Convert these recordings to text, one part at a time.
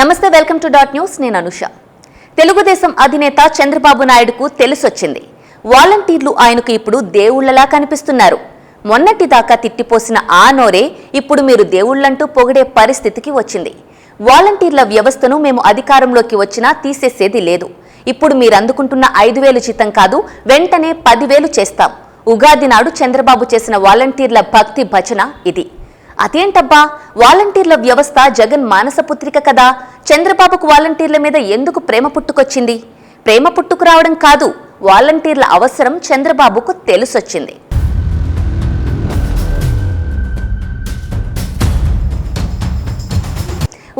నమస్తే welcome to dot news. నేను అనుష. తెలుగుదేశం అధినేత చంద్రబాబు నాయుడుకు తెలిసొచ్చింది. వాలంటీర్లు ఆయనకు ఇప్పుడు దేవుళ్ళలా కనిపిస్తున్నారు. మొన్నటిదాకా తిట్టిపోసిన ఆ నోరే ఇప్పుడు మీరు దేవుళ్ళంటూ పొగిడే పరిస్థితికి వచ్చింది. వాలంటీర్ల వ్యవస్థను మేము అధికారంలోకి వచ్చినా తీసేసేది లేదు. ఇప్పుడు మీరు అందుకుంటున్న ఐదు వేలు జీతం కాదు వెంటనే పదివేలు చేస్తాం. ఉగాది నాడు చంద్రబాబు చేసిన వాలంటీర్ల భక్తి భజన ఇది. అదేంటబ్బా? వాలంటీర్ల వ్యవస్థ జగన్ మానసపుత్రిక కదా. చంద్రబాబుకు వాలంటీర్ల మీద ఎందుకు ప్రేమ పుట్టుకొచ్చింది? ప్రేమ పుట్టుకురావడం కాదు వాలంటీర్ల అవసరం చంద్రబాబుకు తెలుసొచ్చింది.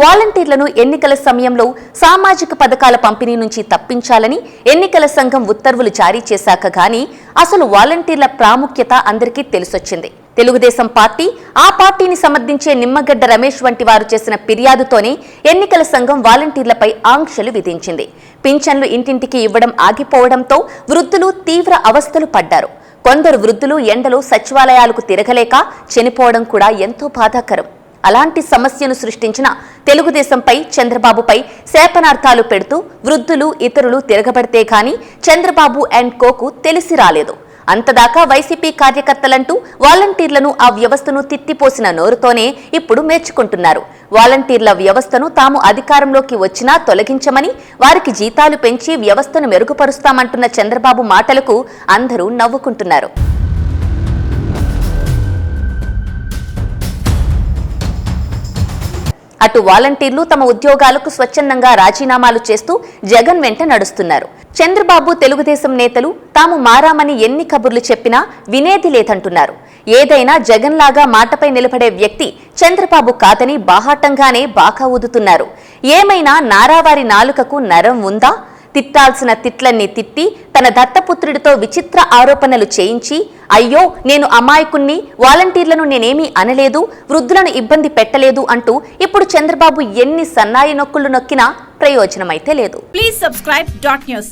వాలంటీర్లను ఎన్నికల సమయంలో సామాజిక పథకాల పంపిణీ నుంచి తప్పించాలని ఎన్నికల సంఘం ఉత్తర్వులు జారీ చేశాక గాని అసలు వాలంటీర్ల ప్రాముఖ్యత అందరికీ తెలిసొచ్చింది. తెలుగుదేశం పార్టీ ఆ పార్టీని సమర్థించే నిమ్మగడ్డ రమేష్ వంటి వారు చేసిన ఫిర్యాదుతోనే ఎన్నికల సంఘం వాలంటీర్లపై ఆంక్షలు విధించింది. పింఛన్లు ఇంటింటికి ఇవ్వడం ఆగిపోవడంతో వృద్ధులు తీవ్ర అవస్థలు పడ్డారు. కొందరు వృద్ధులు ఎండలో సచివాలయాలకు తిరగలేక చనిపోవడం కూడా ఎంతో బాధాకరం. అలాంటి సమస్యను సృష్టించిన తెలుగుదేశంపై చంద్రబాబుపై శాపనార్థాలు పెడుతూ వృద్ధులు ఇతరులు తిరగబడితే కానీ చంద్రబాబు అండ్ కోకు తెలిసి రాలేదు. అంతదాకా వైసీపీ కార్యకర్తలంటూ వాలంటీర్లను ఆ వ్యవస్థను తిట్టిపోసిన నోరుతోనే ఇప్పుడు మేర్చుకుంటున్నారు వాలంటీర్ల వ్యవస్థను తాము అధికారంలోకి వచ్చినా తొలగించమని వారికి జీతాలు పెంచి వ్యవస్థను మెరుగుపరుస్తామంటున్న చంద్రబాబు మాటలకు అందరూ నవ్వుకుంటున్నారు. అటు వాలంటీర్లు తమ ఉద్యోగాలకు స్వచ్ఛందంగా రాజీనామాలు చేస్తూ జగన్ వెంట నడుస్తున్నారు. చంద్రబాబు తెలుగుదేశం నేతలు తాము మారామని ఎన్ని కబుర్లు చెప్పినా వినేది లేదంటున్నారు. ఏదైనా జగన్ లాగా మాటపై నిలబడే వ్యక్తి చంద్రబాబు కాదని బాహాటంగానే బాకా ఊదుతున్నారు. ఏమైనా నారావారి నాలుకకు నరం ఉందా? తిట్టాల్సిన తిట్లన్నీ తిట్టి తన దత్తపుత్రుడితో విచిత్ర ఆరోపణలు చేయించి అయ్యో నేను అమాయకుణ్ణి వాలంటీర్లను నేనేమీ అనలేదు వృద్ధులను ఇబ్బంది పెట్టలేదు అంటూ ఇప్పుడు చంద్రబాబు ఎన్ని సన్నాయి నొక్కులు నొక్కినా ప్రయోజనమైతే లేదు ప్లీజ్ సబ్స్క్రైబ్ డాట్ news.